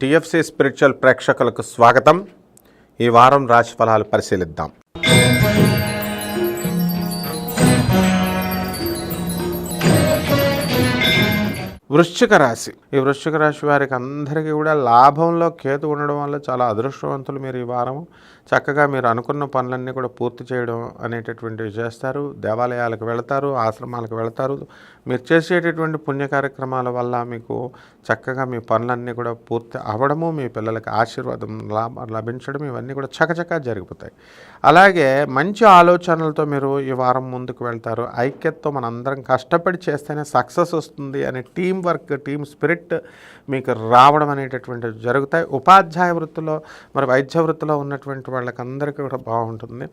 TFC spiritual ప్రేక్షకులకు స్వాగతం. ఈ వారం రాశి ఫలాలు పరిశీలిద్దాం. వృశ్చిక రాశి. ఈ వృశ్చిక రాశి వారికి అందరికీ కూడా లాభంలో కేతు ఉండడం వల్ల చాలా అదృష్టవంతులు మీరు ఈ వారము. చక్కగా మీరు అనుకున్న పనులన్నీ కూడా పూర్తి చేయడం అనేటటువంటివి చేస్తారు. దేవాలయాలకు వెళతారు ఆశ్రమాలకు వెళతారు. మీరు చేసేటటువంటి పుణ్య కార్యక్రమాల వల్ల మీకు చక్కగా మీ పనులన్నీ కూడా పూర్తి అవ్వడము మీ పిల్లలకి ఆశీర్వాదం లాభ లభించడం ఇవన్నీ కూడా చకచకా జరిగిపోతాయి. అలాగే మంచి ఆలోచనలతో మీరు ఈ వారం ముందుకు వెళ్తారు. ఐక్యతతో మనందరం కష్టపడి చేస్తేనే సక్సెస్ వస్తుంది అనే టీం వర్క్ టీం స్పిరిట్ మీకు రావడం అనేటటువంటివి జరుగుతాయి. ఉపాధ్యాయ వృత్తిలో మరి వైద్య వృత్తిలో ఉన్నటువంటి వాళ్ళకందరికీ కూడా బాగుంటుంది.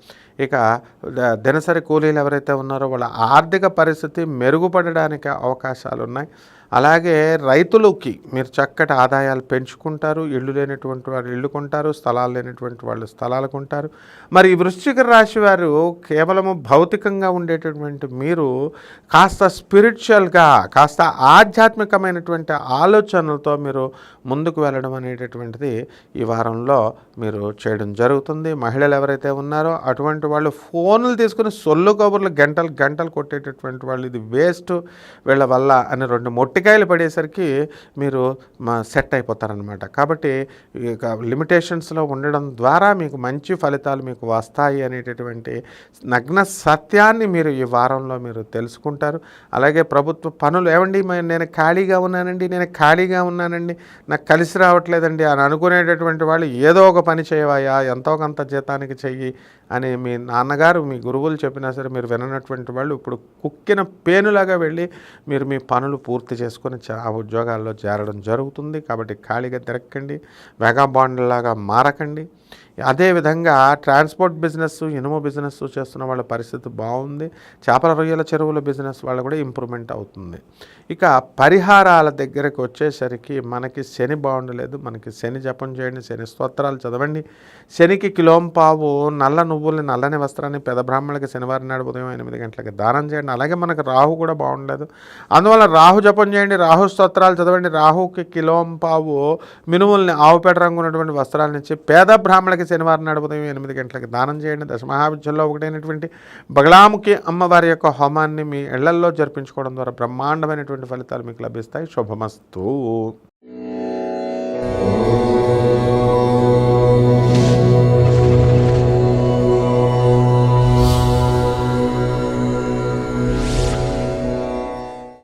ఇక ద- దినసరి కూలీలు ఎవరైతే ఉన్నారో వాళ్ళ ఆర్థిక పరిస్థితి మెరుగుపడడానికి అవకాశాలు ఉన్నాయి అలాగే రైతులకి మీరు చక్కటి ఆదాయాలు పెంచుకుంటారు ఇళ్ళు లేనటువంటి వారు ఇళ్ళు కొంటారు స్థలాలు లేనటువంటి వాళ్ళు స్థలాలు కొంటారు. మరి ఈ వృశ్చిక రాశి వారు కేవలము భౌతికంగా ఉండేటటువంటి మీరు కాస్త స్పిరిచువల్గా కాస్త ఆధ్యాత్మికమైనటువంటి ఆలోచనలతో మీరు ముందుకు వెళ్ళడం అనేటటువంటిది ఈ వారంలో మీరు చేయడం జరుగుతుంది. మహిళలు ఎవరైతే ఉన్నారో అటువంటి వాళ్ళు ఫోన్లు తీసుకుని సొల్లు కబుర్లు గంటలు గంటలు కొట్టేటటువంటి వాళ్ళు ఇది వేస్ట్ వీళ్ళ వల్ల అని రెండు పొట్టికాయలు పడేసరికి మీరు మా సెట్ అయిపోతారనమాట కాబట్టి ఇక లిమిటేషన్స్లో ఉండడం ద్వారా మీకు మంచి ఫలితాలు మీకు వస్తాయి అనేటటువంటి నగ్న సత్యాన్ని మీరు ఈ వారంలో మీరు తెలుసుకుంటారు. అలాగే ప్రభుత్వ పనులు ఏమండి నేను ఖాళీగా ఉన్నానండి నేను ఖాళీగా ఉన్నానండి నాకు కలిసి రావట్లేదండి అని అనుకునేటటువంటి వాళ్ళు ఏదో ఒక పని చేయవాయా ఎంతో కొంత జీతానికి చెయ్యి అని మీ నాన్నగారు మీ గురువులు చెప్పినా సరే మీరు విననటువంటి వాళ్ళు ఇప్పుడు కుక్కిన పేనులాగా వెళ్ళి మీరు మీ పనులు పూర్తి చేసుకొని ఆ ఉద్యోగాల్లో చేరడం జరుగుతుంది. కాబట్టి ఖాళీగా తిరగకండి. మెగా బాండ్లాగా మారకండి. అదేవిధంగా ట్రాన్స్పోర్ట్ బిజినెస్ ఇనుము బిజినెస్ చేస్తున్న వాళ్ళ పరిస్థితి బాగుంది. చేపల రొయ్యల చెరువుల బిజినెస్ వాళ్ళ కూడా ఇంప్రూవ్మెంట్ అవుతుంది. ఇక పరిహారాల దగ్గరకు వచ్చేసరికి మనకి శని బాగుండలేదు. మనకి శని జపం చేయండి శని స్తోత్రాలు చదవండి. శనికి కిలోంపావు నల్ల నువ్వుల్ని నల్లని వస్త్రాన్ని పెద బ్రాహ్మణులకి శనివారం నాడు ఉదయం ఎనిమిది గంటలకి దానం చేయండి. అలాగే మనకు రాహు కూడా బాగుండలేదు. అందువల్ల రాహు జపం చేయండి రాహు స్తోత్రాలు చదవండి. రాహుకి కిలోంపావు మినుముల్ని ఆవుపేట రంగు ఉన్నటువంటి వస్త్రాలను ఇచ్చి పేద బ్రాహ్మణులకి శనివారం నాడు ఉదయం ఎనిమిది గంటలకు దానం చేయండి. దశమహావిద్యల్లో ఒకటైనటువంటి బగలాముఖి అమ్మవారి యొక్క హోమాన్ని మీ ఇళ్ళల్లో జరిపించుకోవడం ద్వారా బ్రహ్మాండమైనటువంటి ఫలితాలు మీకు లభిస్తాయి. శుభమస్తు.